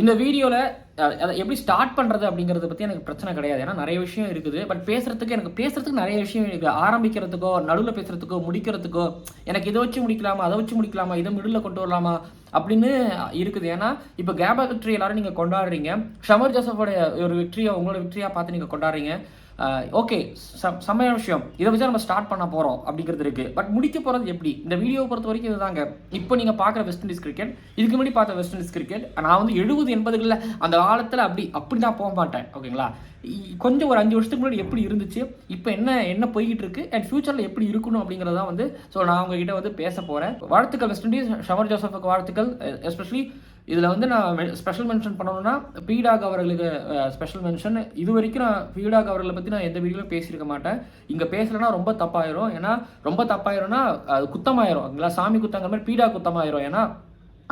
இந்த வீடியோவில் அதை எப்படி ஸ்டார்ட் பண்ணுறது அப்படிங்கிறத பற்றி எனக்கு பிரச்சனை கிடையாது. ஏன்னா நிறைய விஷயம் இருக்குது. பட் பேசுகிறதுக்கு எனக்கு பேசுகிறதுக்கு நிறைய விஷயம் இருக்குது ஆரம்பிக்கிறதுக்கோ நடுவில் பேசுகிறதுக்கோ முடிக்கிறதுக்கோ எனக்கு இதை வச்சு முடிக்கலாமா அதை வச்சு முடிக்கலாமா இதை மிடில் கொண்டு வரலாமா அப்படின்னு இருக்குது. ஏன்னா இப்போ கேபா வெற்றி எல்லாரும் நீங்கள் கொண்டாடுறீங்க. ஷமர் ஜோசஃபோட ஒரு வெற்றியை உங்களோட வெற்றியாக பார்த்து நீங்கள் கொண்டாடுறீங்க. ஓகே செம்மைய விஷயம். இதை வச்சு நம்ம ஸ்டார்ட் பண்ண போகிறோம் அப்படிங்கிறது இருக்குது பட் முடிக்க போகிறது எப்படி? இந்த வீடியோவை பொறுத்த வரைக்கும் இதுதாங்க. இப்போ நீங்கள் பார்க்குற வெஸ்ட் இண்டீஸ் கிரிக்கெட் இதுக்கு முன்னாடி பார்த்த வெஸ்ட் இண்டீஸ் கிரிக்கெட் நான் வந்து எழுபது எண்பதுகளில் அந்த காலத்தில் அப்படி அப்படி தான் போக மாட்டேன். ஓகேங்களா கொஞ்சம் ஒரு அஞ்சு வருஷத்துக்கு முன்னாடி எப்படி இருந்துச்சு? இப்போ என்ன என்ன போய்கிட்டு இருக்கு? அண்ட் ஃபியூச்சரில் எப்படி இருக்கணும் அப்படிங்கிறத வந்து ஸோ நான் உங்ககிட்ட வந்து பேச போகிறேன் வாழ்த்துக்கள் வெஸ்ட் இண்டீஸ் ஷவர் ஜோசஃபுக்கு வாழ்த்துக்கள் எஸ்பெஷலி இதில் வந்து நான் ஸ்பெஷல் மென்ஷன் பண்ணணும்னா பீடாக் அவர்களுக்கு ஸ்பெஷல் மென்ஷன் இது வரைக்கும் நான் பீடாக் அவர்களை பற்றி நான் எந்த வீடியோலும் பேசியிருக்க மாட்டேன். இங்கே பேசலைன்னா ரொம்ப தப்பாயிரும். ஏன்னா ரொம்ப தப்பாயிரும்னா அது குத்தமாயிரும். இல்லைங்களா சாமி குத்தங்கிற மாதிரி பீடா குத்தமாயிரும். ஏன்னா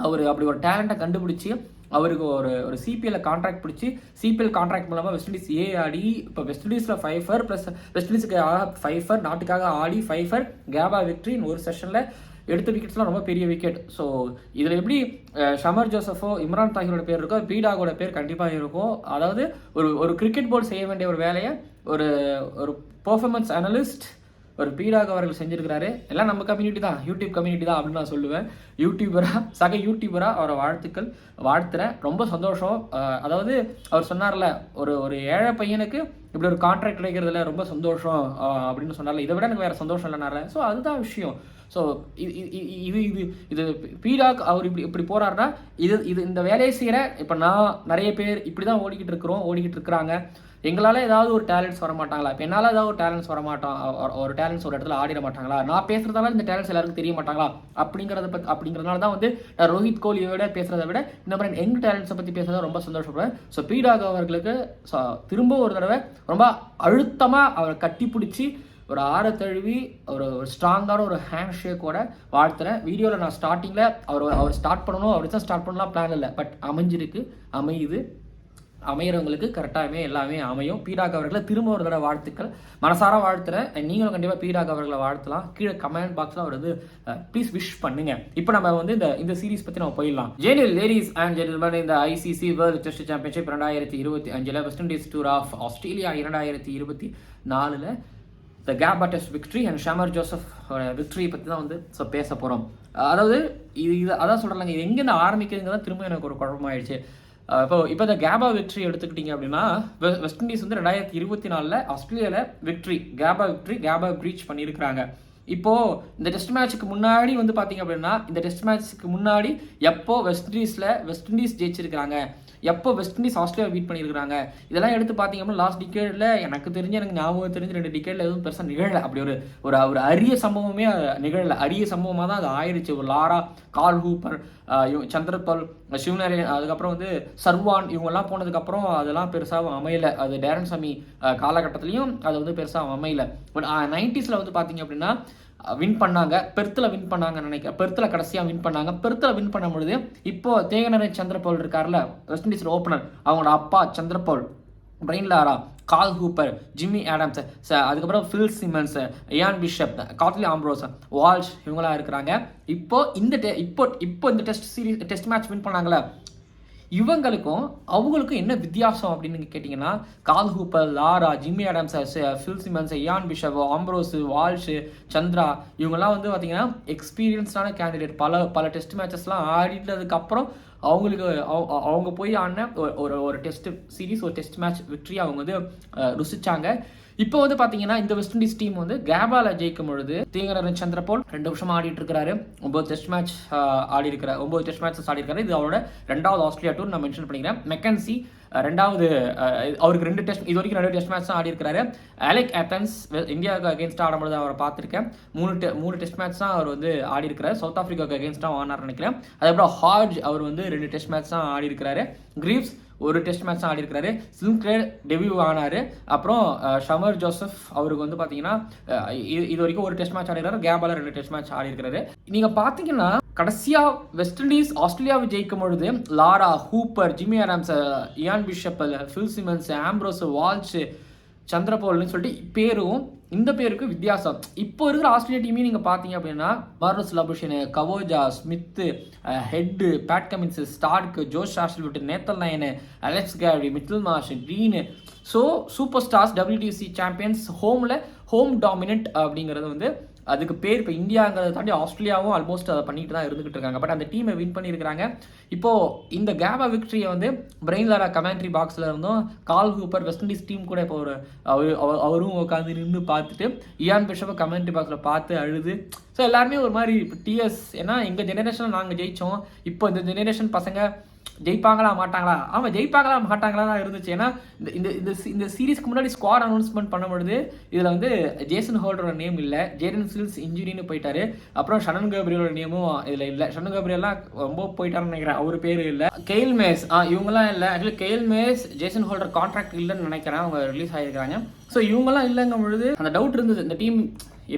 அவர் அப்படி ஒரு டேலண்ட்டை கண்டுபிடிச்சி அவருக்கு ஒரு ஒரு சிபிஎல் கான்ட்ராக்ட் பிடிச்சி சிபிஎல் கான்ட்ராக்ட் மூலமாக வெஸ்ட் இண்டீஸ் ஏ ஆடி இப்போ வெஸ்ட் இண்டீஸில் ஃபைஃபர் ப்ளஸ் வெஸ்ட் இண்டீஸுக்கு ஃபைஃபர் நாட்டுக்காக ஆடி ஃபைஃபர் கேபா விக்ட்ரின்னு ஒரு செஷனில் எடுத்த விக்கெட்ஸ்லாம் ரொம்ப பெரிய விக்கெட் ஸோ இதில் எப்படி ஷமர் ஜோசஃபோ இம்ரான் தாகிரோட பேர் இருக்கோ பீடாகோட பேர் கண்டிப்பாக இருக்கும் அதாவது ஒரு ஒரு கிரிக்கெட் போர்டு செய்ய வேண்டிய ஒரு வேலையை ஒரு ஒரு பர்ஃபார்மன்ஸ் அனலிஸ்ட் ஒரு பீடாக அவர்கள் செஞ்சிருக்கிறாரு. எல்லாம் நம்ம கம்யூனிட்டி தான் யூடியூப் கம்யூனிட்டி தான் அப்படின்னு நான் சொல்லுவேன். யூடியூபராக சக யூடியூபராக அவரை வாழ்த்துக்கள் வாழ்த்துறேன். ரொம்ப சந்தோஷம். அதாவது அவர் சொன்னார்ல ஒரு ஒரு ஏழை பையனுக்கு இப்படி ஒரு கான்ட்ராக்ட் கிடைக்கிறதுல ரொம்ப சந்தோஷம் அப்படின்னு சொன்னார்ல. இதை விட எனக்கு வேற சந்தோஷம் இல்லைனால ஸோ அதுதான் விஷயம். ஸோ இது இது இது இது பீடாக் அவர் இப்படி இப்படி போகிறாருன்னா இது இது இந்த வேலையை செய்கிற இப்போ நான் நிறைய பேர் இப்படி தான் ஓடிக்கிட்டு இருக்கிறோம் ஓடிக்கிட்டு இருக்கிறாங்க. எங்களால் ஏதாவது ஒரு டேலண்ட்ஸ் வர மாட்டாங்களா இப்போ என்னால் ஏதாவது ஒரு டேலண்ட்ஸ் வர மாட்டோம் ஒரு- டேலண்ட்ஸ் ஒரு இடத்துல ஆடிட மாட்டாங்களா? நான் பேசுறதால இந்த டேலண்ட்ஸ் எல்லாருக்கும் தெரிய மாட்டாங்களா? அப்படிங்கிறத பத்தி அப்படிங்கிறதுனால தான் வந்து நான் ரோஹித் கோலியோட பேசுகிறத விட இந்த மாதிரி எங் டேலண்ட்ஸை பற்றி பேசுகிறத ரொம்ப சந்தோஷப்படுவேன். ஸோ பீடாக் அவர்களுக்கு so, திரும்ப ஒரு தடவை ரொம்ப அழுத்தமாக அவரை கட்டி பிடிச்சி ஒரு ஆற தழுவி ஒரு ஒரு ஸ்ட்ராங்கான ஒரு ஹேண்ட் ஷேக்கோட வாழ்த்துறேன். வீடியோவில் நான் ஸ்டார்டிங்கில் அவர் அவர் ஸ்டார்ட் பண்ணணும் அவர் தான் ஸ்டார்ட் பண்ணலாம் பிளான் இல்லை. பட் அமைஞ்சிருக்கு அமையுது. அமையிறவங்களுக்கு கரெக்டாகவே எல்லாமே அமையும். பீடாக் அவர்களை திரும்ப ஒரு தடவை வாழ்த்துக்கள். மனசார வாழ்த்துறேன். நீங்களும் கண்டிப்பாக பீடாக் அவர்களை வாழ்த்தலாம். கீழே கமெண்ட் பாக்ஸில் அவர் வந்து ப்ளீஸ் விஷ் பண்ணுங்க. இப்போ நம்ம வந்து இந்த இந்த சீரிஸ் பற்றி நம்ம போயிடலாம். ஜேனியல் லேடிஸ் அண்ட் ஜென்டில்மேன் இந்த ஐசிசி வேர்ல்டு டெஸ்ட் சாம்பியன்ஷிப் ரெண்டாயிரத்தி இருபத்தி அஞ்சில் West Indies tour of Australia இரண்டாயிரத்தி இருபத்தி நாலில் the Gabba test victory and Shamar Joseph victory பற்றி தான் வந்து ஸோ பேச போகிறோம் அதாவது இது இது அதான் சொல்கிறாங்க இது எங்கேருந்து ஆரம்பிக்குதுங்கிறத திரும்ப எனக்கு ஒரு குழப்பமாயிடுச்சு. இப்போ இப்போ இந்த கேபா விக்ட்ரி எடுத்துக்கிட்டிங்க அப்படின்னா வெ- வெஸ்ட் இண்டீஸ் வந்து ரெண்டாயிரத்தி இருபத்தி நாலில் ஆஸ்திரேலியாவில் victory Gabba victory Gabba breach பண்ணியிருக்கிறாங்க. இப்போது இந்த டெஸ்ட் மேட்ச்சுக்கு முன்னாடி வந்து பார்த்தீங்க அப்படின்னா இந்த டெஸ்ட் மேட்ச்சுக்கு முன்னாடி எப்போ வெஸ்ட் இண்டீஸில் வெஸ்ட் இண்டீஸ் ஜெயிச்சிருக்கிறாங்க? எப்போ வெஸ்ட் இண்டீஸ் ஆஸ்திரேலியா பீட் பண்ணியிருக்காங்க இதெல்லாம் எடுத்து பார்த்தீங்க அப்படின்னா லாஸ்ட் டிக்கெட்டில் எனக்கு தெரிஞ்சு எனக்கு ஞாபகம் தெரிஞ்சு ரெண்டு டிக்கெட்டில் எதுவும் பெருசாக நிகழலை. அப்படி ஒரு ஒரு ஒரு அரிய சம்பவமே நிகழல. அரிய சம்பவமாக தான் அது ஆயிடுச்சு ஒரு Lara Carl Hooper Chanderpaul Chanderpaul Shivnarine அதுக்கப்புறம் வந்து சர்வான் இவங்கெல்லாம் போனதுக்கப்புறம் அதெல்லாம் பெருசாக அமையலை. அது டேரன் சாமி ஆஹ் காலகட்டத்திலையும் அது வந்து பெருசாக அமையலை. பட் நைன்டிஸில் வந்து பார்த்தீங்க அப்படின்னா வின் பண்ணாங்க. பெர்த்தில் வின் பண்ணாங்கன்னு நினைக்கிறேன். பெர்த்தில் கடைசியாக வின் பண்ணாங்க. பெர்த்தில் வின் பண்ணும் பொழுது இப்போ தேகநரன் சந்திரபவுல் இருக்கார்ல வெஸ்ட் இண்டீஸ் ஓப்பனர் அவங்களோட அப்பா Chanderpaul Brian Lara Carl Hooper Jimmy Adams அதுக்கப்புறம் Phil Simmons Ian Bishop Courtney Ambrose Walsh இவங்களாம் இருக்கிறாங்க. இப்போ இந்த டெ இப்போ இப்போ இந்த test series test match win பண்ணாங்களே இவங்களுக்கும் அவங்களுக்கும் என்ன வித்தியாசம் அப்படின்னு நீங்க கேட்டிங்கன்னா Carl Hooper Lara Jimmy Adams Phil Simmons Ian Bishop Ambrose Walsh Chandra இவங்கெல்லாம் வந்து பார்த்தீங்கன்னா எக்ஸ்பீரியன்ஸ்டான கேண்டிடேட் பல பல டெஸ்ட் மேட்சஸ்லாம் ஆடிட்டதுக்கப்புறம் அவங்களுக்கு அவ- அவங்க போய் ஆடின ஒரு- ஒரு டெஸ்ட் சீரிஸ் ஒரு டெஸ்ட் மேட்ச் வெற்றி அவங்க வந்து ருசிச்சாங்க. இப்போ வந்து பாத்தீங்கன்னா இந்த வெஸ்ட் இண்டீஸ் டீம் வந்து கேபால ஜெயிக்கும் பொழுது தீங்கரன் சந்திரபோல் ரெண்டு வருஷமா ஆடிட்டு இருக்காரு ஒன்பது டெஸ்ட் மேட்ச் ஆடி இருக்கிறார் ஒன்பது டெஸ்ட் மேட்சஸ் ஆடி இருக்காரு இது அவரோட ரெண்டாவது ஆஸ்திரேலியா டூர் நான் மென்ஷன் பண்ணிக்கிறேன். மெக்கன்சி ரெண்டாவது அவருக்கு ரெண்டு டெஸ்ட் இது வரைக்கும் ரெண்டு டெஸ்ட் மேட்ச் தான் ஆடி இருக்காரு அலெக் ஆத்தன்ஸ் இந்தியாவுக்கு அகேன்ஸ்டாக ஆடும்போது அவரை பார்த்துருக்கேன். மூணு டெ மூணு டெஸ்ட் மேட்ச் தான் அவர் வந்து ஆடி இருக்கிறார் சவுத் ஆஃப்ரிக்காவுக்கு அகேன்ஸ்டாக ஆனார் நினைக்கிறேன். அதுக்கப்புறம் ஹார்ஜ் அவர் வந்து ரெண்டு டெஸ்ட் மேட்ச் தான் ஆடி இருக்கிறாரு கிரீவ்ஸ் ஒரு டெஸ்ட் மேட்ச் தான் ஆடி இருக்காரு சில்க்ரேட் டெபியூ ஆனார். அப்புறம் ஷமர் ஜோசப் அவருக்கு வந்து பார்த்தீங்கன்னா இது இது வரைக்கும் ஒரு டெஸ்ட் மேட்ச் ஆடி இருக்காரு கேபால ரெண்டு டெஸ்ட் மேட்ச் ஆடி இருக்காரு நீங்கள் பார்த்தீங்கன்னா கடைசியாக வெஸ்ட் இண்டீஸ் ஆஸ்திரேலியாவை ஜெயிக்கும் பொழுது Lara Hooper Jimmy Adams Ian Bishop Phil Simmons Ambrose Walsh சந்திரபோல்னு சொல்லிட்டு பேரும் இந்த பேருக்கு வித்தியாசம். இப்போ இருக்கிற ஆஸ்திரேலியா டீமே நீங்கள் பார்த்தீங்க அப்படின்னா Marnus Labuschagne Khawaja Smith Head Pat Cummins Starc Josh விட்டு Nathan Lyon Alex Carey Mitchell Marsh Green so super stars WTC champions ஹோமில் ஹோம் டாமினன்ட் அப்படிங்கிறது வந்து அதுக்கு பேர் இப்போ இந்தியாங்கிறத தாண்டி ஆஸ்திரேலியாவும் ஆல்மோஸ்ட் அதை பண்ணிட்டு தான் இருந்துகிட்டு இருக்காங்க. பட் அந்த டீமை வின் பண்ணியிருக்காங்க இப்போது இந்த கேபா விக்ட்ரியை வந்து பிரெயின் லாரா கமெண்ட்ரி பாக்ஸில் இருந்தும் Carl Hooper West Indies team கூட இப்போ ஒரு அவர் அவரும் உட்காந்து நின்று பார்த்துட்டு இயான் பிஷப்பை கமெண்ட்ரி பாக்ஸில் பார்த்து அழுது. ஸோ எல்லாருமே ஒரு மாதிரி டிஎஸ் ஏன்னா எங்கள் ஜெனரேஷனில் நாங்கள் ஜெயித்தோம் இப்போ இந்த ஜெனரேஷன் பசங்க ஜெயிப்பாங்களா மாட்டாங்களா? ஆமாம் ஜெயிப்பாங்களா மாட்டாங்களா தான் இருந்துச்சு. ஏன்னா இந்த இந்த இந்த சீரீஸ்க்கு முன்னாடி ஸ்குவாட் அனௌன்ஸ்மெண்ட் பண்ணும்பொழுது இதில் வந்து ஜேசன் ஹோல்டரோட நேம் இல்லை. ஜேரன் சில்ஸ் இன்ஜுரின்னு போயிட்டாரு. அப்புறம் ஷனன் கபிரியோட நேமும் இதில் இல்லை. ஷனன் கபிரியெல்லாம் ரொம்ப போயிட்டாருன்னு நினைக்கிறேன். அவர் பேர் இல்லை. கெயில் மேஸ் ஆ இவங்கெல்லாம் இல்லை. Actually Gayle Mayers Jason Holder contract இல்லைன்னு நினைக்கிறேன். அவங்க ரிலீஸ் ஆகிருக்காங்க ஸோ இவங்கெல்லாம் இல்லைங்கும் பொழுது அந்த டவுட் இருந்தது. இந்த டீம்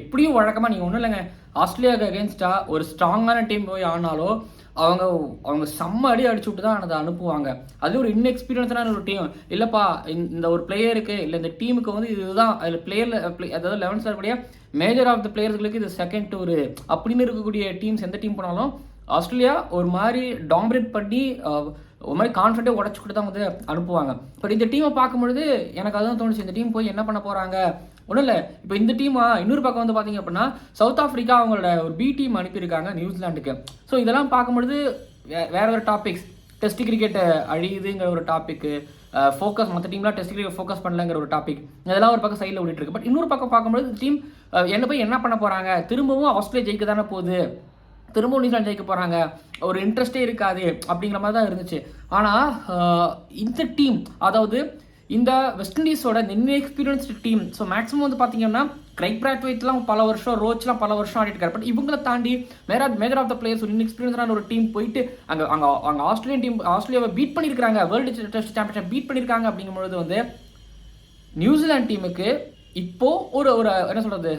எப்படியும் வழக்கமாக நீங்கள் ஒன்றும் இல்லைங்க. ஆஸ்திரேலியாவுக்கு அகேன்ஸ்டாக ஒரு ஸ்ட்ராங்கான டீம் போய் ஆனாலும் அவங்க அவங்க செம்ம அடி அடிச்சு விட்டு தான் அதை அனுப்புவாங்க. அது ஒரு இன்எக்ஸ்பீரியன்ஸான ஒரு டீம் இல்லைப்பா இந்த ஒரு பிளேயருக்கு இல்லை இந்த டீமுக்கு வந்து இதுதான் அதில் பிளேயரில் அதாவது eleventh star major of the பிளேயர்களுக்கு இது செகண்ட் டூர் அப்படின்னு இருக்கக்கூடிய டீம்ஸ் எந்த டீம் போனாலும் ஆஸ்திரேலியா ஒரு மாதிரி டாமினேட் பண்ணி ஒரு மாதிரி கான்ஃபிடென்ட்டே உடச்சு தான் வந்து அனுப்புவாங்க. பட் இந்த டீமை பார்க்கும்பொழுது எனக்கு அதுதான் தோணுச்சு. இந்த டீம் போய் என்ன பண்ண போகிறாங்க ஒன்றும் இல்லை. இப்போ இந்த டீமா இன்னொரு பக்கம் வந்து பார்த்தீங்க அப்படின்னா சவுத் ஆஃப்ரிக்கா அவங்களோட ஒரு பி டீம் அனுப்பியிருக்காங்க நியூசிலாண்டுக்கு ஸோ இதெல்லாம் பார்க்கும்பொழுது வேற ஒரு டாபிக்ஸ் டெஸ்ட் கிரிக்கெட்டை அழியுதுங்கிற ஒரு டாப்பிக்கு ஃபோக்கஸ் மற்ற டீம்லாம் டெஸ்ட் கிரிக்கெட் ஃபோக்கஸ் பண்ணலங்கிற ஒரு டாபிக் இதெல்லாம் ஒரு பக்கம் சைடில் ஓடிட்டு இருக்கு. பட் இன்னொரு பக்கம் பார்க்கும்போது டீம் என்ன போய் என்ன பண்ண போகிறாங்க திரும்பவும் ஆஸ்திரேலியா ஜெயிக்க தானே போகுது. திரும்பவும் நியூசிலாந்து ஜெயிக்க போகிறாங்க ஒரு இன்ட்ரெஸ்டே இருக்காது அப்படிங்கிற மாதிரி தான் இருந்துச்சு. ஆனால் இந்த டீம் அதாவது இந்த வெஸ்ட் இண்டீஸோட நின்று எக்ஸ்பீரியன்ஸ்டு டீம் ஸோ மேக்ஸிமம் வந்து பார்த்தீங்கன்னா கிரைக் பிராத்வைட்லாம் பல வருஷம் ரோச்லாம் பல வருஷம் ஆடிட்டு இருக்காரு. பட் இவங்களை தாண்டி மேரா மேஜர் ஆஃப் த பிளேயர்ஸ் ஒரு இன்எக்ஸ்பீரியன்ஸான ஒரு டீம் போயிட்டு அங்கே அங்கே அங்கே ஆஸ்திரேலியன் டீம் ஆஸ்திரேலியாவை பீட் பண்ணியிருக்காங்க வேர்ல்டு டெஸ்ட் சாம்பியன்ஷிப் பீட் பண்ணியிருக்காங்க அப்படிங்கும்பொழுது வந்து நியூசிலாந்து டீமுக்கு இப்போ ஒரு ஒரு என்ன சொல்கிறது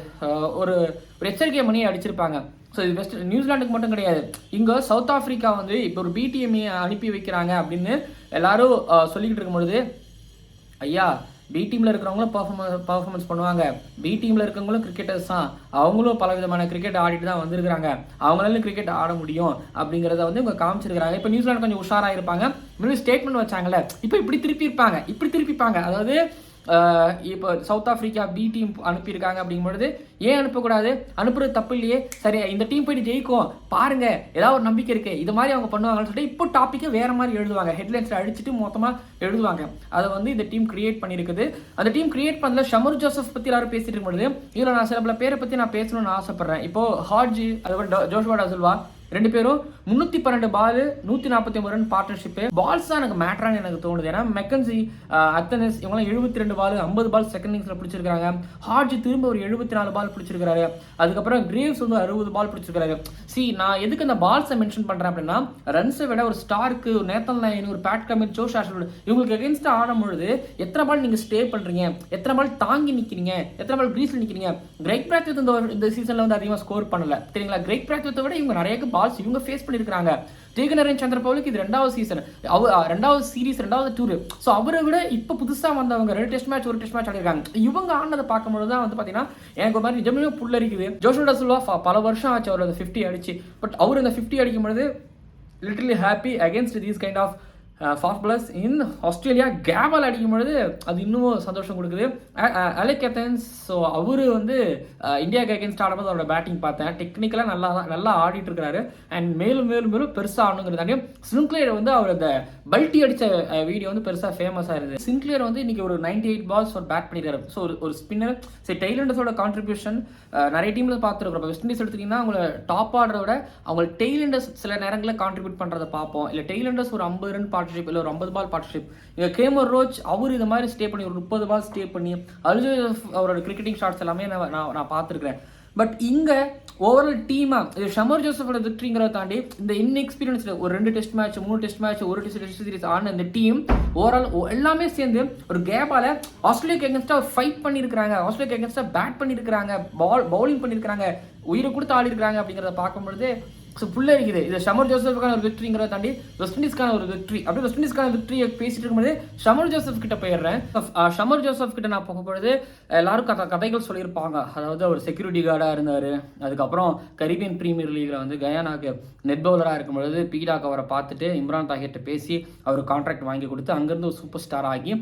ஒரு ஒரு எச்சரிக்கை மணியை அடிச்சிருப்பாங்க. ஸோ இது வெஸ்ட் நியூசிலாண்டுக்கு மட்டும் கிடையாது. இங்கே சவுத் ஆஃப்ரிக்கா வந்து இப்போ ஒரு பிடிஎம்ஏ அனுப்பி வைக்கிறாங்க அப்படின்னு எல்லாரும் சொல்லிக்கிட்டு இருக்கும்பொழுது ஐயா பி டீமில் இருக்கிறவங்களும் பர்ஃபார்மன்ஸ் பர்ஃபார்மன்ஸ் பண்ணுவாங்க. பி டீமில் இருக்கிறவங்களும் கிரிக்கெட்டர்ஸ் தான். அவங்களும் பல விதமான கிரிக்கெட் ஆடிட்டு தான் வந்திருக்கிறாங்க. அவங்களால கிரிக்கெட் ஆட முடியும் அப்படிங்கிறத வந்து இவங்க காமிச்சிருக்கிறாங்க. இப்போ நியூசிலாந்து கொஞ்சம் உஷாராக இருப்பாங்க. முன்னாடி ஸ்டேட்மெண்ட் வச்சாங்கல்ல இப்போ இப்படி திருப்பி இருப்பாங்க இப்படி திருப்பிப்பாங்க அதாவது இப்போ சவுத் ஆஃப்ரிக்கா பி டீம் அனுப்பியிருக்காங்க அப்படிங்கும்பொழுது ஏன் அனுப்பக்கூடாது? அனுப்புறது தப்பு இல்லையே. சரி இந்த டீம் போயிட்டு ஜெயிக்கும் பாருங்க ஏதாவது ஒரு நம்பிக்கை இருக்கு. இது மாதிரி அவங்க பண்ணுவாங்கன்னு சொல்லிட்டு இப்போ டாப்பிக்கை வேற மாதிரி எழுதுவாங்க. ஹெட்லைன்ஸில் அடிச்சுட்டு மொத்தமாக எழுதுவாங்க. அதை வந்து இந்த டீம் கிரியேட் பண்ணியிருக்குது. அந்த டீம் கிரியேட் பண்ணல ஷமர் ஜோசப் பற்றி எல்லாரும் பேசிட்டு இருக்கும்போது இதில் நான் சில பல பேரை பற்றி நான் பேசணும்னு ஆசைப்பட்றேன். இப்போ ஹார்ஜி அதுக்கப்புறம் ஜோஷ்வா சொல்வா ரெண்டு பேரும் முன்னூத்தி பன்னெண்டு பால் நூத்தி நாற்பத்தி ஒன்பது ரன் பார்ட்னர்ஷிப் பால்ஸ் தான் எனக்கு மேட்டரானு எனக்கு தோணுது. ஏன்னா மெக்கன்சி அத்தனஸ் இவங்களாம் எழுபத்தி ரெண்டு பால் ஐம்பது பால் செகண்ட் இன்னிங்ஸ்ல பிடிச்சிருக்காங்க ஹார்ஜி திரும்ப ஒரு எழுபத்தி நாலு பால் பிடிச்சிருக்காரு அதுக்கப்புறம் கிரேவ்ஸ் வந்து அறுபது பால் பிடிச்சிருக்காரு சி நான் எதுக்கு அந்த பால்ஸை மென்ஷன் பண்றேன் அப்படின்னா ரன்ஸை விட ஒரு ஸ்டார்க்கு நேத்தல் லைன் ஒரு பேட் கமிட் ஜோஷ் ஆஷல் இவங்களுக்கு ஆடும் ஆடும்பொழுது எத்தனை பால் நீங்க ஸ்டே பண்றீங்க? எத்தனை பால் தாங்கி நிக்கிறீங்க? எத்தனை பால் கிரீஸ்ல நிக்கிறீங்க? கிரேட் பிராக்டிஸ் இந்த இந்த சீசன்ல வந்து அதிகமாக ஸ்கோர் பண்ணல. சரிங்களா கிரேட் பிராக்டிஸை விட இவங்க நிறைய பால்ஸ் இவங்க ஃபேஸ் பண்ணியிருக்காங்க சந்திர சந்திரபவுலுக்கு இது ரெண்டாவது சீசன் அவர் ரெண்டாவது சீரீஸ் ரெண்டாவது டூர் ஸோ அவரை விட இப்போ புதுசாக வந்தவங்க ரெண்டு டெஸ்ட் மேட்ச் ஒரு டெஸ்ட் மேட்ச் ஆடிருக்காங்க இவங்க ஆனதை பார்க்கும்போது தான் வந்து பார்த்தீங்கன்னா எனக்கு ஒரு மாதிரி நிஜமே புல்லரிக்குது ஜோஷோட சொல்வா பல வருஷம் ஆச்சு அவர் அந்த ஃபிஃப்டி அடிச்சு. பட் அவர் அந்த ஃபிஃப்டி அடிக்கும் literally happy against these kind of fast bowlers in Australia camel அடிக்கும் பொழுது அது இன்னும் சந்தோஷம் கொடுக்குது. அலெக் எத்தன்ஸ் ஸோ அவர் வந்து uh, இந்தியாவுக்கு அகேன்ஸ்ட் ஆடும்போது அவரோட பேட்டிங் பார்த்தேன். டெக்னிக்கலாக நல்லா தான் நல்லா ஆடிட்டு இருக்கிறாரு அண்ட் மேலும் மேலும் மேலும் பெருசாக ஆடணுங்கிறதாண்டி சின்க்ளியர் வந்து அவர் அந்த பல்ட்டி அடித்த வீடியோ uh, வந்து பெருசாக ஃபேமஸாக ஆயிருது சின்க்ளியர் வந்து இன்னைக்கு ஒரு நைன்டி எயிட் பால்ஸ் ஒரு பேட் பண்ணியிருக்காரு ஸோ ஒரு ஒரு ஸ்பின்னர் சரி டெய்லண்டர்ஸோட கான்ட்ரிபியூஷன் uh, நிறைய டீமில் பார்த்துருக்குறோம். வெஸ்ட் இண்டீஸ் எடுத்திங்கன்னா அவங்கள டாப் ஆடுறத விட அவங்க டெய்லண்டர்ஸ் சில நேரங்களில் கான்ட்ரிபியூட் பண்ணுறதை பார்ப்போம். இல்லை டெய்லண்டர்ஸ் ஒரு ஐம்பது ரன் பாட்டு பார்ட்னர்ஷிப் இல்லை ஒரு ஐம்பது பால் பார்ட்னர்ஷிப் இங்கே கேமர் ரோச் அவர் இது மாதிரி ஸ்டே பண்ணி ஒரு முப்பது பால் ஸ்டே பண்ணி அர்ஜு அவரோட கிரிக்கெட்டிங் ஷாட்ஸ் எல்லாமே நான் நான் பார்த்துருக்கிறேன். பட் இங்கே ஓவரால் டீமாக இது ஷமர் ஜோசஃபோட விக்ட்ரிங்கிறத தாண்டி இந்த இன்எக்ஸ்பீரியன்ஸில் ஒரு ரெண்டு டெஸ்ட் மேட்ச் மூணு டெஸ்ட் மேட்ச் ஒரு டெஸ்ட் டெஸ்ட் சீரிஸ் ஆன இந்த டீம் ஓவரால் எல்லாமே சேர்ந்து ஒரு கேப்பால் ஆஸ்திரேலியாக்கு எகென்ஸ்டாக ஃபைட் பண்ணியிருக்கிறாங்க ஆஸ்திரேலியாக்கு எகென்ஸ்டாக பேட் பண்ணியிருக்கிறாங்க பால் பவுலிங் பண்ணியிருக்கிறாங்க உயிரை கொடுத்து ஆடி இருக்கிறாங்க அப்படிங்கிறத பார்க்கும்பொழுது ஸோ ஃபுல்லாக இருக்குது. இது ஷமர் ஜோசஃப்கான ஒரு விக்ட்ரிங்கிறத தாண்டி வெஸ்ட் இண்டீஸ்க்கான ஒரு விக்ட்ரி அப்படியே வெஸ்ட் இண்டீஸ்க்கான விக்ட்ரியை பேசிட்டு இருக்கும்போது ஷமர் ஜோசப் கிட்ட போயிடுறேன். ஷமர் ஜோசப் கிட்ட நான் போகும்பொழுது எல்லாரும் கதை கதைகள் சொல்லியிருப்பாங்க. அதாவது அவர் செக்யூரிட்டி கார்டாக இருந்தார். அதுக்கப்புறம் கரீபியன் பிரீமியர் லீகில் வந்து கயானாக்கு நெட் பவுலராக இருக்கும் பொழுது பீடாக் அவரை பார்த்துட்டு இம்ரான் தாகிட்ட பேசி அவர் கான்ட்ராக்ட் வாங்கி கொடுத்து அங்கேருந்து ஒரு சூப்பர் ஸ்டார் ஆகி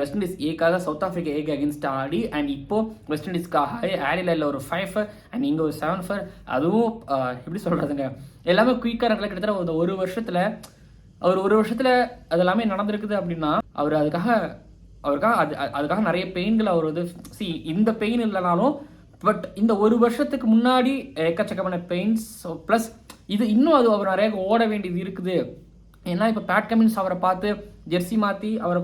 வெஸ்ட் இண்டீஸ் ஏக்காக சவுத் ஆஃப்ரிக்கா ஏக்கு அகேன்ஸ்ட் ஆடி அண்ட் இப்போ வெஸ்ட் இண்டீஸ்க்காக ஆடிலையில் ஒரு ஃபைவ் ஃபர் அண்ட் இங்கே ஒரு செவன் ஃபர் அதுவும் எப்படி சொல்கிறதுங்க எல்லாமே குயிக்காக நடக்கல. கிட்டத்தட்ட ஒரு ஒரு வருஷத்தில் அவர் ஒரு வருஷத்தில் அது எல்லாமே நடந்திருக்குது அப்படின்னா அவர் அதுக்காக அவருக்காக அது அதுக்காக நிறைய பெயின்கள் அவர் வந்து சி இந்த பெயின் இல்லைனாலும் பட் இந்த ஒரு வருஷத்துக்கு முன்னாடி எக்கச்சக்கமான பெயின்ஸ் ப்ளஸ் இது இன்னும் அது அவர் நிறைய ஓட வேண்டியது இருக்குது. ஏன்னா இப்போ பேட் கமின்ஸ் அவரை பார்த்து ஜெர்சி மாற்றி அவரை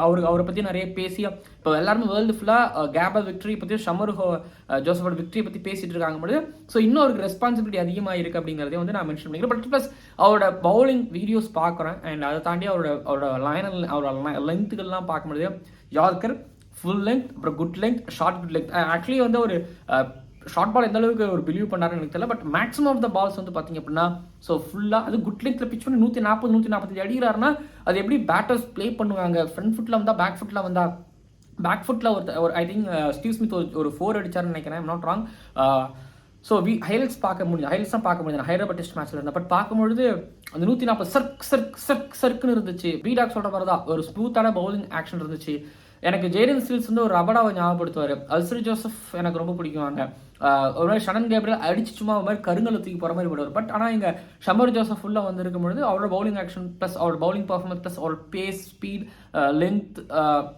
அவர் அவரை பற்றி நிறைய பேசி இப்போ எல்லாருமே வேர்ல்டு ஃபுல்லாக கேபா விக்டரி பற்றி ஷமர் ஹோ ஜோசஃபோட விக்டரி பற்றி பேசிட்டு இருக்காங்க பொழுது ஸோ இன்னும் அவருக்கு ரெஸ்பான்சிபிலிட்டி அதிகமாக இருக்குது அப்படிங்கிறதே வந்து நான் மென்ஷன் பண்ணிக்கிறேன். பட் ப்ளஸ் அவரோட பவுலிங் வீடியோஸ் பார்க்குறேன். அண்ட் அதை தாண்டி அவரோட அவரோட லைனல் அவரோட லென்த்துகள்லாம் பார்க்கும்பொழுது யார்கர் ஃபுல் லென்த் அப்புறம் good length short good length actually வந்து ஒரு ஷார்ட் பால் எந்த அளவுக்கு ஒரு பிலீவ் பண்ணாருன்னு எனக்கு தெரியல but maximum of the balls வந்து பார்த்தீங்க அப்படின்னா ஸோ ஃபுல்லாக அது குட் லென்த்தில் பிச் பண்ணி நூற்றி நாற்பது நூற்றி நாற்பத்தஞ்சு அடிக்கிறாருன்னா அது எப்படி பேட்டர்ஸ் ப்ளே பண்ணுவாங்க? ஃப்ரண்ட் ஃபுட்டில் வந்தால் பேக் ஃபுட்டில் வந்தால் பேக் ஃபுட்டில் ஒரு ஒரு ஐ திங்க் ஸ்டீவ் ஸ்மித் ஒரு ஒரு ஃபோர் அடிச்சாருன்னு நினைக்கிறேன் not wrong so we highlights பார்க்க முடியும் ஹைலைட்ஸ் தான் பார்க்க முடியும் நான் ஹைதராபாத் டெஸ்ட் மேட்ச்சில் இருந்தேன் பட் பார்க்கும்பொழுது அந்த நூற்றி நாற்பது சர்க் சர்க் சர்க் சர்க்குன்னு இருந்துச்சு. பீடாக் சொல்கிற மாதிரி தான் ஒரு ஸ்மூத்தான பவுலிங் ஆக்ஷன் இருந்துச்சு. எனக்கு ஜேடன் ஸ்டில்ஸ் வந்து ஒரு ரபடாவை ஞாபகப்படுத்துவார். அல்சரி ஜோசப் எனக்கு ரொம்ப பிடிக்குவாங்க அங்கே ஒரு மாதிரி ஷனன் கேப்ரியல் அடிச்சு சும்மா ஒரு மாதிரி கருங்கலை தூக்கி போகிற மாதிரி போடுவார் பட் ஆனால் இங்கே ஷமர் ஜோசப் ஃபுல்லாக வந்து இருக்கும்பொழுது அவரோட பவுலிங் ஆக்ஷன் ப்ளஸ் அவரோட பவுலிங் பர்ஃபார்மன்ஸ் ப்ளஸ் அவரோட பேஸ் ஸ்பீட் லென்த்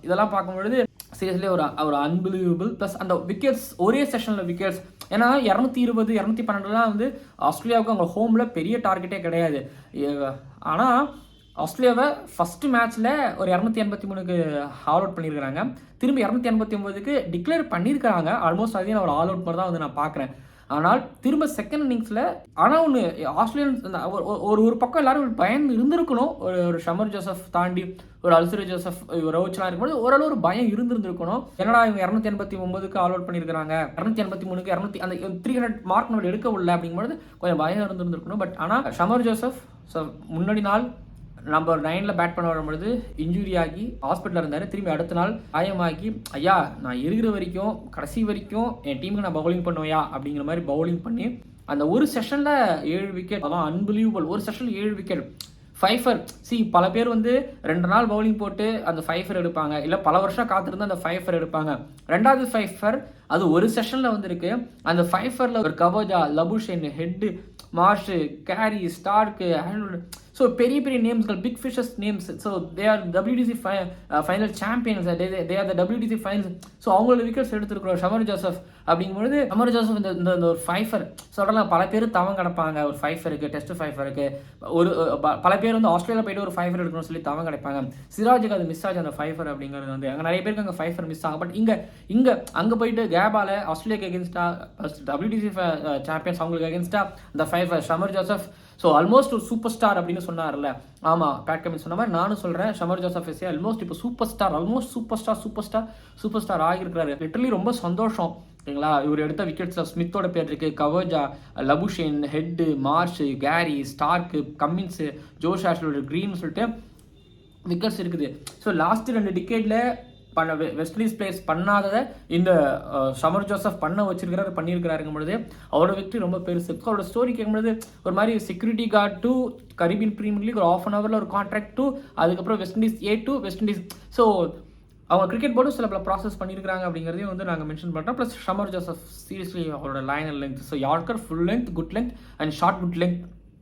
இதெல்லாம் பார்க்கும்பொழுது சீரியஸ்லி ஒரு ஒரு அன்பிலீவபிள் ப்ளஸ் அந்த விக்கெட்ஸ் ஒரே செஷனில் விக்கெட்ஸ் ஏன்னா இரநூத்தி இருபது இரநூத்தி பன்னெண்டுலாம் வந்து ஆஸ்திரேலியாவுக்கு அவங்க ஹோமில் பெரிய டார்கெட்டே கிடையாது. ஆனால் ஆஸ்திரேலியாவை ஃபஸ்ட்டு மேட்ச்சில் ஒரு இரநூத்தி எண்பத்தி மூணுக்கு ஆல் அவுட் பண்ணியிருக்கிறாங்க. திரும்பி இரநூத்தி எண்பத்தி ஒன்பதுக்கு டிக்ளேர் பண்ணியிருக்கிறாங்க. ஆல்மோஸ்ட் அதையும் ஒரு ஆல் அவுட் மாதிரி தான் வந்து நான் பார்க்குறேன். ஆனால் திரும்ப செகண்ட் இன்னிங்ஸில் ஆனால் ஒன்று ஆஸ்திரேலியன் அந்த ஒரு ஒரு- ஒரு ஒரு பக்கம் எல்லாரும் பயந்து இருந்திருக்கணும். ஒரு ஒரு ஷமர் ஜோசப் தாண்டி ஒரு அல்சரி ஜோசப் ரோச்லாம் இருக்கும்போது ஓரளவு ஒரு பயம் இருந்திருந்திருக்கணும். என்னடா இவங்க இரநூத்தி எண்பத்தி ஒன்பதுக்கு ஆல் அவுட் பண்ணியிருக்காங்க இரநூத்தி எண்பத்தி மூணுக்கு இரநூத்தி அந்த த்ரீ ஹண்ட்ரட் மார்க் நம்ம எடுக்க முடியல அப்படிங்கும்போது கொஞ்சம் பயம் இருந்திருந்திருக்கணும். பட் ஆனால் ஷமர் ஜோசப் ஸோ முன்னாடி நாள் நம்பர் நைனில் பேட் பண்ண வரும்பொழுது இன்ஜுரி ஆகி ஹாஸ்பிட்டலில் இருந்தார். திரும்பி அடுத்த நாள் காயமாகி ஐயா நான் இருக்கிற வரைக்கும் கடைசி வரைக்கும் என் டீமுக்கு நான் பவுலிங் பண்ணுவையா? அப்படிங்கிற மாதிரி பவுலிங் பண்ணி அந்த ஒரு செஷனில் ஏழு விக்கெட் அதான் அன்பிலீவபிள் ஒரு செஷனில் ஏழு விக்கெட் ஃபைஃபர் சி பல பேர் வந்து ரெண்டு நாள் பவுலிங் போட்டு அந்த ஃபைஃபர் எடுப்பாங்க. இல்லை பல வருஷம் காத்திருந்து அந்த ஃபைஃபர் எடுப்பாங்க. ரெண்டாவது ஃபைஃபர் அது ஒரு செஷனில் வந்திருக்கு. அந்த ஃபைஃபரில் ஒரு Khawaja Labuschagne Head Marsh Carey Starc so பெரிய பெரிய நேம்ஸ்கள் big fishes names so they are WTC final champions they are the WTC finals so அவங்களோட விக்கெட்ஸ் எடுத்துருக்கிறோம் ஷமர் ஜோசப் அப்படிங்கும்போது ஷமர் ஜோசப் இந்த இந்த ஒரு ஃபைஃபர் சொல்லலாம் பல பேர் தவம் கிடப்பாங்க ஒரு ஃபைஃபருக்கு டெஸ்ட் ஃபைஃபருக்கு ஒரு ப- பல பேர் வந்து ஆஸ்திரேலியா போயிட்டு ஒரு ஃபைஃபர் எடுக்கணும்னு சொல்லி தவம் கிடைப்பாங்க சிராஜுக்கு அது மிஸ் ஆச்சு அந்த ஃபைஃபர் அப்படிங்கிறது வந்து. அங்கே நிறைய பேருக்கு அங்கே ஃபைஃபர் மிஸ் ஆகும். பட் இங்கே இங்கே அங்கே போயிட்டு கேபால ஆஸ்திரேலியாக்கு அகேன்ஸ்டா டபிள்யூடிசி சாம்பியன்ஸ் அவங்களுக்கு அகேன்ஸ்டா அந்த fifer Shamar Joseph so almost ஒரு சூப்பர் ஸ்டார் அப்படின்னு சொன்னார்ல. ஆமாம் பேட் கமின் சொன்ன மாதிரி நானும் சொல்கிறேன் ஷமர் ஜோசப் எஸ்ஏ ஆல்மோஸ்ட் இப்போ super star almost super star super star super star ஆகியிருக்கிறாரு. Literally ரொம்ப சந்தோஷம். ஓகேங்களா இவர் எடுத்த விக்கெட்ஸில் ஸ்மித்தோட பேர் இருக்குது Khawaja Labuschagne Head Marsh Carey Starc Cummins Josh ஆஷ்லோட Green சொல்லிட்டு விக்கெட்ஸ் இருக்குது. ஸோ லாஸ்ட் ரெண்டு டிக்கெட்டில் பண்ண வெ- வெஸ்ட் இண்டீஸ் பிளேயர்ஸ் பண்ணாததை இந்த அஹ், ஷமர் ஜோசப் பண்ண வச்சிருக்கிறாரு பண்ணியிருக்கிறாருங்கும் பொழுது அவரோட வெற்றி ரொம்ப பெருசு. அவரோட ஸ்டோரி கேட்கும்பொழுது ஒரு மாதிரி security guard to Caribbean Premier League ஒரு ஆஃப் அன் ஹவரில் ஒரு கான்ட்ராக்ட் டு அதுக்கப்புறம் West Indies A to West Indies so அவங்க கிரிக்கெட் போர்டும் சில பல ப்ராசஸ் பண்ணியிருக்காங்க அப்படிங்கிறதையும் வந்து நாங்கள் மென்ஷன் பண்ணுறோம் ப்ளஸ் ஷமர் ஜோசப் சீரியஸ்லி அவரோட line length so yorker full length good length and short good length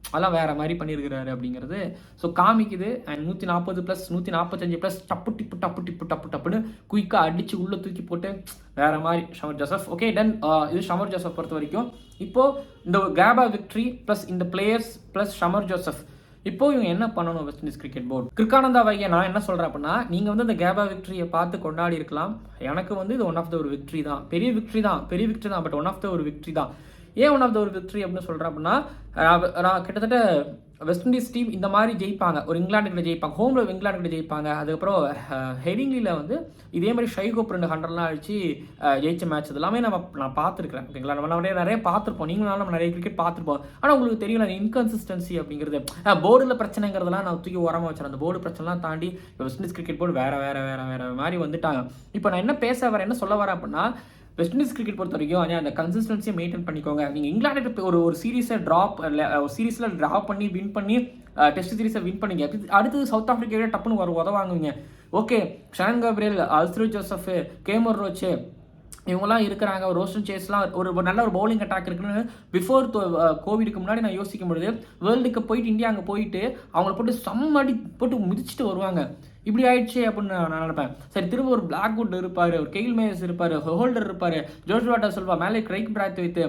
அதெல்லாம் வேற மாதிரி பண்ணியிருக்கிறாரு அப்படிங்கிறது. ஸோ காமிக்குது அண்ட் நூற்றி நாற்பது ப்ளஸ் நூற்றி நாற்பத்தஞ்சு ப்ளஸ் டப்பு டிப்பு டப்பு டிப்பு டப்பு அப்படின்னு குயிக்காக அடித்து உள்ளே தூக்கி போட்டு வேற மாதிரி Shamar Joseph. Okay ten uh, இது ஷமர் ஜோசப் பொறுத்த வரைக்கும். இப்போது இந்த கேபா விக்ட்ரி ப்ளஸ் இந்த பிளேயர்ஸ் ப்ளஸ் ஷமர் ஜோசப். இப்போ இவங்க என்ன பண்ணணும் வெஸ்ட் இண்டீஸ் கிரிக்கெட் போர்டு கிருக்கானந்தா வைய நான் என்ன சொல்கிறேன் அப்படின்னா நீங்கள் வந்து இந்த கேபா விக்டரியை பார்த்து கொண்டாடி இருக்கலாம். எனக்கு வந்து இது ஒன் ஆஃப் த ஒரு விக்டரி தான். பெரிய விக்டரி தான். பெரிய விக்டரி தான் பட் ஒன் ஆஃப் த ஒரு விக்ட்ரி தான். ஏன் ஒன் ஆஃப் த ஒரு விக்ட்ரி அப்படின்னு சொல்கிறேன் அப்படின்னா நான் கிட்டத்தட்ட வெஸ்ட் இண்டீஸ் டீம் இந்த மாதிரி ஜெயிப்பாங்க. ஒரு இங்கிலாந்து கிட்ட ஜெயிப்பாங்க. ஹோமில் இங்கிலாந்து கிட்ட ஜெயிப்பாங்க. அதுக்கப்புறம் ஹெடிங்லியில் வந்து இதே மாதிரி ஷைகோப் ரெண்டு ஹண்ட்ரட்லாம் அடிச்சு ஜெயிச்ச மேட்ச் இதெல்லாமே நம்ம நான் பார்த்துருக்கேன் ஓகேங்களா? நம்ம நிறைய நிறைய பார்த்துருப்போம். நீங்களும் நம்ம நிறைய கிரிக்கெட் பார்த்துருப்போம். ஆனால் உங்களுக்கு தெரியல இன்கன்சிஸ்டன்சி அப்படிங்கிறது. போர்டில் பிரச்சனைங்கிறதெல்லாம் நான் தூக்கி உரமா வச்சிருந்தேன் அந்த போர்டு பிரச்சனைலாம் தாண்டி வெஸ்ட் இண்டீஸ் கிரிக்கெட் போர்டு வேற வேற வேற வேற மாதிரி வந்துட்டாங்க. இப்போ நான் என்ன பேச வரேன் என்ன சொல்ல வரேன் அப்படின்னா வெஸ்ட் இண்டீஸ் கிரிக்கெட் பொறுத்த வரைக்கும் அந்த கன்சிஸ்டன்சியை மெயின்டைன் பண்ணிக்கோங்க. நீங்கள் இங்கிலாண்டு ஒரு ஒரு சீரீஸை ட்ராப் ஒரு சீரீஸில் ட்ராப் பண்ணி வின் பண்ணி டெஸ்ட் சீரீஸை வின் பண்ணிங்க. அடுத்து- சவுத் ஆஃப்ரிக்காவே டப்புன்னு ஒரு உதவாங்குவீங்க okay Shannon Gabriel Alzarri Joseph Kemar Roach இவங்கெல்லாம் இருக்கிறாங்க. ரோஷன் சேஸ்லாம் ஒரு ஒரு நல்ல ஒரு பவுலிங் அட்டாக் இருக்குன்னு பிஃபோர் கோவிடுக்கு முன்னாடி நான் யோசிக்கும் பொழுது வேர்ல்டு கப் போயிட்டு இந்தியா அங்கே போயிட்டு அவங்கள போட்டு சம்மடி போட்டு மிதிச்சுட்டு வருவாங்க. இப்படி ஆயிடுச்சு அப்படின்னு நான் நினைப்பேன். சரி திரும்ப ஒரு பிளாக்வுட் இருப்பார் ஒரு கெயில் மேயர்ஸ் இருப்பார் ஹோல்டர் இருப்பார். ஜோர்ஜ் வாட்டர் சொல்வா மேலே கிரைக் பிராத் வைத்து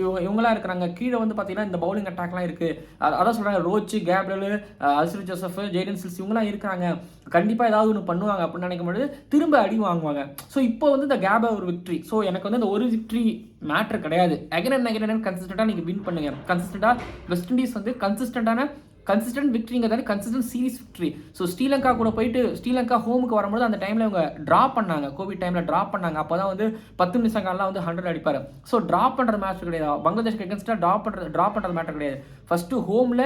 இவங்க இவங்களாம் இருக்கிறாங்க. கீழே வந்து பார்த்தீங்கன்னா இந்த பவுலிங் அட்டாக்லாம் இருக்குது அதான் சொல்கிறாங்க Roach Gabriel Alzarri Joseph Jayden Seales இவங்களாம் இருக்கிறாங்க. கண்டிப்பாக ஏதாவது ஒன்று பண்ணுவாங்க அப்படின்னு நினைக்கும் பொழுது திரும்ப அடி வாங்குவாங்க. ஸோ இப்போ வந்து இந்த கேபை ஒரு விக்ட்ரி ஸோ எனக்கு வந்து இந்த ஒரு விக்ட்ரி மேட்ரு கிடையாது. அகைன் அண்ட் அகைன் அண்ட் நீங்கள் வின் பண்ணுங்க. கன்சிஸ்டண்ட்டாக வெஸ்ட் இண்டீஸ் வந்து கன்சிஸ்டண்ட்டான consistent விக்ட்ரிங்கிறதால consistent series victory so Sri Lanka கூட போயிட்டு ஸ்ரீலங்கா ஹோமுக்கு வரும்போது அந்த டைமில் இவங்க ட்ரா பண்ணாங்க. கோவிட் டைமில் ட்ராப் பண்ணாங்க. அப்போ தான் வந்து பத்து நிமிஷங்கள்லாம் வந்து ஹண்ட்ரட் அடிப்பார். ஸோ ட்ராப் பண்ணுற மேட்ச் கிடையாது. பங்களாதேஷ்க்கு எகென்ஸ்டாக ட்ராப் பண்ணுறது ட்ராப் பண்ணுற மேட்டர் கிடையாது. ஃபஸ்ட்டு ஹோமில்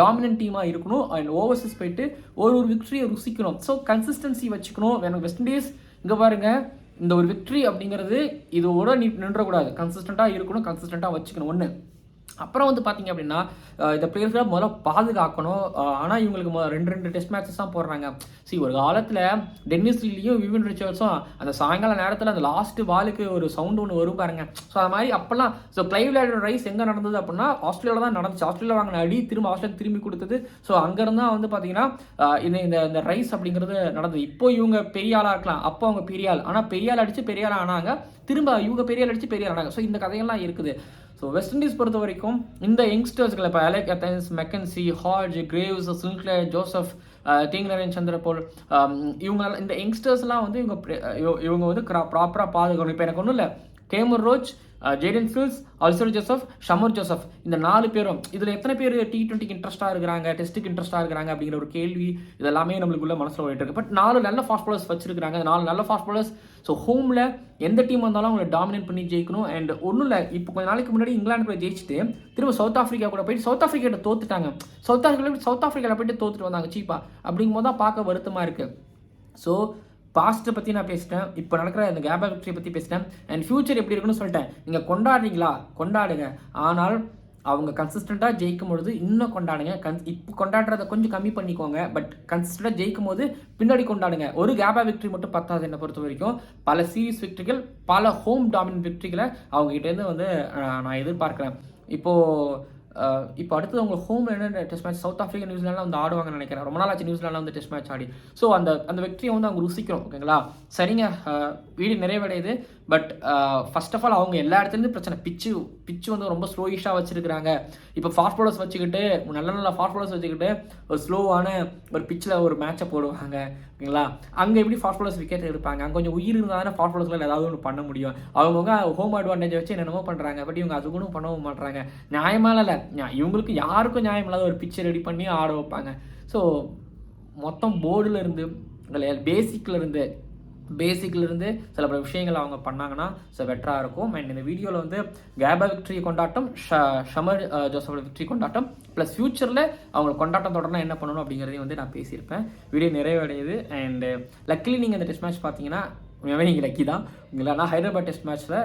டாமினன்ட் டீமாக இருக்கணும். அண்ட் ஓவர்சீஸ் போயிட்டு ஒரு ஒரு விக்ட்ரியை ருசிக்கணும். ஸோ கன்சிஸ்டன்சி வச்சுக்கணும். எனக்கு வெஸ்ட் இண்டீஸ் இங்கே பாருங்கள் இந்த ஒரு விக்ட்ரி அப்படிங்கிறது இதோட நீ நின்றக்கூடாது. கன்சிஸ்டண்ட்டாக இருக்கணும். கன்சிஸ்டண்ட்டாக வச்சுக்கணும். ஒன்று அப்புறம் வந்து பார்த்தீங்க அப்படின்னா இந்த பிளேயர்ஸ்களை முதல்ல பாதுகாக்கணும். ஆனால் இவங்களுக்கு மொ- ரெண்டு ரெண்டு டெஸ்ட் மேட்சஸ் தான் போடுறாங்க. சரி ஒரு காலத்தில் டென்னிஸ் லீலையும் விவின் ரிச்சர்ட்ஸும் அந்த சாயங்கால நேரத்தில் அந்த லாஸ்ட் பாலுக்கு ஒரு சவுண்ட் ஒன்று வரும் பாருங்க. ஸோ அது மாதிரி அப்போல்லாம் ஸோ கிளைவ் ரைஸ் எங்கே நடந்தது அப்படின்னா ஆஸ்திரேலியாவில் தான் நடந்துச்சு. ஆஸ்திரேலியா வாங்கின அடி திரும்ப ஆஸ்திரேலியா திரும்பி கொடுத்தது. ஸோ அங்கேருந்து தான் வந்து பார்த்தீங்கன்னா இந்த இந்த இந்த ரைஸ் அப்படிங்கிறது நடந்தது. இப்போ இவங்க பெரிய ஆளாக இருக்கலாம். அப்போ அவங்க பெரிய ஆள். ஆனால் பெரிய ஆள் அடித்து பெரிய ஆள் ஆனாங்க. திரும்ப இவங்க பெரிய ஆள் அடித்து பெரிய ஆள் ஆனாங்க. ஸோ இந்த கதையெல்லாம் இருக்குது. ஸோ வெஸ்ட் இண்டீஸ் பொறுத்த வரைக்கும் இந்த யங்ஸ்டர்ஸ்களை இப்போ Alick Athanaze McKenzie Hodge Greaves Sinclair Joseph Tagenarine Chanderpaul இவங்க இந்த யங்ஸ்டர்ஸ்லாம் வந்து இவங்க இவங்க வந்து ப்ராப்பராக பாதுகாக்கணும். இப்போ எனக்கு ஒன்றும் இல்லை. Kemar Roach Jayden Seales Alzarri Joseph Shamar Joseph இந்த நாலு பேரும் இதில் எத்தனை பேர் டி ட்வெண்ட்டிக்கு இன்ட்ரெஸ்ட்டாக இருக்கிறாங்க டெஸ்ட்டுக்கு இன்ட்ரெஸ்ட்டாக இருக்கிறாங்க அப்படிங்கிற ஒரு கேள்வி இதெல்லாமே நம்மளுக்குள்ள மனசில் ஓடிட்டு இருக்கு. பட் நாலு நல்ல ஃபாஸ்ட் பாலர்ஸ் வச்சிருக்காங்க நாலு நல்ல ஃபாஸ்ட் பாலர்ஸ் ஸோ ஹோமில் எந்த டீம் வந்தாலும் அவங்களை டாமினேட் பண்ணி ஜெயிக்கணும். அண்ட் ஒன்றும் இல்லை இப்போ கொஞ்ச நாளைக்கு முன்னாடி இங்கிலாந்து கூட ஜெயிச்சுட்டு திரும்ப சவுத் ஆஃப்ரிக்கா கூட போயிட்டு சவுத் ஆஃப்ரிக்கா கிட்ட தோத்துட்டாங்க. சவுத் ஆஃப்ரிக்கா சவுத் ஆஃப்ரிக்காவில் போயிட்டு தோத்துட்டு வந்தாங்க. சீப்பா அப்படிங்கும் போது தான் பார்க்க வருத்தமாக இருக்குது ஸோ பாஸ்ட்டை பற்றி நான் பேசிட்டேன். இப்போ நடக்கிற அந்த கேபா விக்டரி பற்றி பேசிட்டேன். அண்ட் ஃபியூச்சர் எப்படி இருக்குன்னு சொல்லிட்டேன். நீங்கள் கொண்டாடுறீங்களா? கொண்டாடுங்க. ஆனால் அவங்க கன்சிஸ்டண்ட்டாக ஜெயிக்கும் பொழுது இன்னும் கொண்டாடுங்க. கன் இப்போ கொண்டாடுறத கொஞ்சம் கம்மி பண்ணிக்கோங்க. பட் கன்சிஸ்டண்ட்டாக ஜெயிக்கும் போது பின்னாடி கொண்டாடுங்க. ஒரு கேபா விக்ட்ரி மட்டும் பத்தாது என்னை பொறுத்த வரைக்கும். பல சீரிஸ் விக்ட்ரிகள் பல ஹோம் டாமினன்ட் விக்ட்ரிகளை அவங்ககிட்டேருந்து வந்து நான் எதிர்பார்க்குறேன். இப்போது இப்போ அடுத்தது உங்கள் ஹோம் என்ன டெஸ்ட் மேட்ச் சவுத் ஆஃப்ரிக்கா நியூசிலாண்டில் வந்து ஆடுவாங்க நினைக்கிறேன். ரொம்ப நாள் ஆச்சு நியூசிலாண்டில் வந்து டெஸ்ட் மேட்ச் ஆடி. ஸோ அந்த அந்த வெற்றியை வந்து அவங்க ருசிக்கிறோம் ஓகேங்களா சரிங்க. வீடு நிறைவடையுது. பட் ஃபர்ஸ்ட் ஆஃப் ஆல் அவங்க எல்லா இடத்துலேருந்து பிரச்சனை. பிச்சு பிச்சு வந்து ரொம்ப ஸ்லோயிஷாக வச்சுருக்கிறாங்க. இப்போ ஃபாஸ்ட் பாலர்ஸ் வச்சுக்கிட்டு நல்ல நல்ல ஃபாஸ்ட் பாலர்ஸ் வச்சுக்கிட்டு ஒரு ஸ்லோவான ஒரு பிச்சில் ஒரு மேட்சை போடுவாங்க. ஓகேங்களா? அங்கே எப்படி ஃபாஸ்ட் பாலர்ஸ் விக்கெட் எடுப்பாங்க? அங்கே கொஞ்சம் உயிர் இருந்தால் தானே ஃபாஸ்ட் பாலர்ஸ்ல ஏதாவது ஒன்று பண்ண முடியும். அவங்கவுங்க ஹோம் அட்வான்டேஜ் வச்சு என்னென்னமோ பண்ணுறாங்க பட் இவங்க அது கூட பண்ணவும் மாட்றாங்க. நியாயமாக இல்லை. இவங்களுக்கு யாருக்கும் நியாயம் இல்லாத ஒரு பிக்சர் ரெடி பண்ணி ஆட வைப்பாங்க. ஸோ மொத்தம் போர்டில் இருந்து பேசிக்கில் இருந்து பேசிக்லேருந்து சில பல விஷயங்கள் அவங்க பண்ணாங்கன்னா ஸோ பெட்டராக இருக்கும். அண்ட் இந்த வீடியோவில் வந்து கேபா விக்ட்ரி கொண்டாட்டம் ஷ ஷமர் ஜோசஃபோட விக்டரி கொண்டாட்டம் ப்ளஸ் ஃப்யூச்சரில் அவங்க கொண்டாட்டம் தொடர்னா என்ன பண்ணணும் அப்படிங்கிறதையும் வந்து நான் பேசியிருப்பேன். வீடியோ நிறைவடையுது. அண்ட் லக்கிலி நீங்கள் இந்த டெஸ்ட் மேட்ச் பார்த்தீங்கன்னா உண்மையாகவே நீங்கள் லக்கி தான். உங்களை நான் ஹைதராபாத் டெஸ்ட் மேட்ச்சில்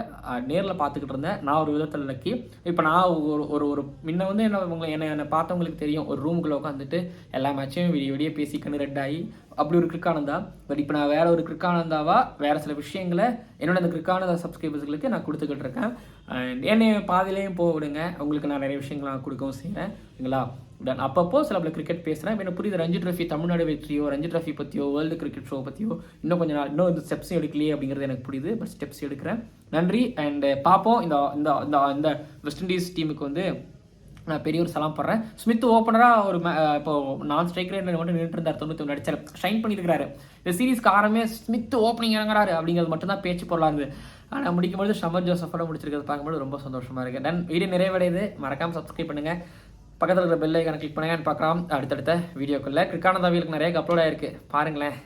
நேரில் பார்த்துக்கிட்டு இருந்தேன். நான் ஒரு விதத்தில் லக்கி இப்போ நான் ஒரு ஒரு ஒரு முன்ன வந்து என்ன உங்களை என்னை என்னை பார்த்தவங்களுக்கு தெரியும். ஒரு ரூமுக்குள்ளே உட்காந்துட்டு எல்லா மேட்சையும் விடிய விடிய பேசி ரெட் ஆகி அப்படி ஒரு கிரிக்கானந்தா பட் இப்போ நான் வேறு ஒரு கிரிக்கானந்தாவா வேறு சில விஷயங்களை என்னோட அந்த கிரிக்கானந்தா சப்ஸ்கிரைபர்ஸ்களுக்கு நான் கொடுத்துக்கிட்டு இருக்கேன் அண்ட் என்னை பாதியிலையும் போக விடுங்க. உங்களுக்கு நான் நிறைய விஷயங்கள் நான் கொடுக்கவும் செய்கிறேன் ஓகேங்களா? Done. அப்பப்போ சில பல கிரிக்கெட் பேசுகிறேன் எனக்கு புரியுது? ரஞ்சி ட்ராஃபி தமிழ்நாடு வெற்றியோ ரஞ்சி ட்ராஃபி பற்றியோ வேர்ல்டு கிரிக்கெட் ஷோ பற்றியோ இன்னும் கொஞ்சம் நான் இன்னும் இந்த ஸ்டெப்ஸும் எடுக்கலையே அப்படிங்கிறது எனக்கு புரியுது. பட் ஸ்டெப்ஸ் எடுக்கிறேன். நன்றி. அண்ட் பார்ப்போம். இந்த இந்த இந்த இந்த வெஸ்ட் இண்டீஸ் டீமுக்கு வந்து நான் பெரிய ஒரு சலாம் போடுறேன். ஸ்மித் ஓப்பனராக ஒரு இப்போ நான் ஸ்ட்ரைக் ரேட்டில் மட்டும் நின்றுட்டு இருந்தார் தொண்ணூற்றி ஒன்று அடிச்சார். ஷைன் பண்ணியிருக்காரு இந்த சீரிஸ் காரமே ஸ்மித் ஓப்பனிங் இறங்குறாரு அப்படிங்கிறது மட்டும் தான் பேச்சு பொருளாக இருந்தது. ஆனால் முடிக்கும்போது ஷமர் ஜோசஃபோட முடிச்சிருக்கிறது பார்க்கும்போது ரொம்ப சந்தோஷமாக இருக்குது டன் வீடியோ நிறைவடையுது. மறக்காமல் சப்ஸ்கிரைப் பண்ணுங்கள் பக்கத்தில் இருக்கிற பெல் ஐக்கான கிளிக் பண்ணுங்கன்னு பார்க்கலாம். அடுத்தடுத்த வீடியோக்குள்ளே கிரிக்கானதாவிகளுக்கு நிறைய அப்லோட் ஆயிருக்கு. பாருங்களேன்.